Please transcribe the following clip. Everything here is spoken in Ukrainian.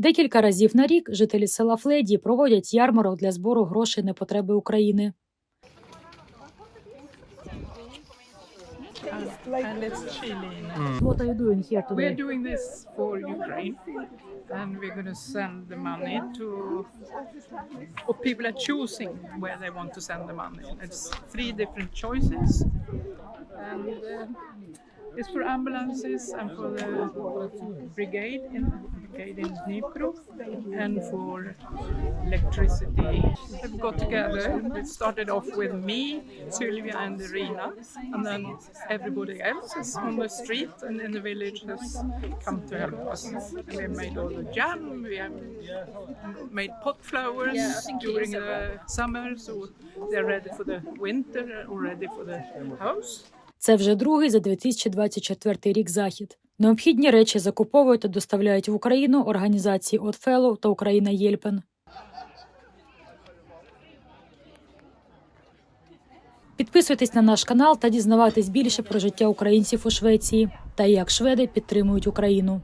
Декілька разів на рік жителі села Фледі проводять ярмарок для збору грошей на потреби України. and it's Chile. What are you doing here today? We're doing this for Ukraine, and we're going to send the money to. Or people are choosing where they want to send the money. It's three different choices, and uh, it's for ambulances and for the brigade in brigade in Dnipro, and for electricity. They've got together. It started off with me, Sylvia, and Irina, and then everybody else is on the street and in the village has come to help us. And we made all the jam. We have made pot flowers during the summer, so they're ready for the winter or ready for the house. Це вже другий за 2024 рік захід. Необхідні речі закуповують та доставляють в Україну організації Отфеллоу та Україна Єльпен. Підписуйтесь на наш канал та дізнавайтесь більше про життя українців у Швеції та як шведи підтримують Україну.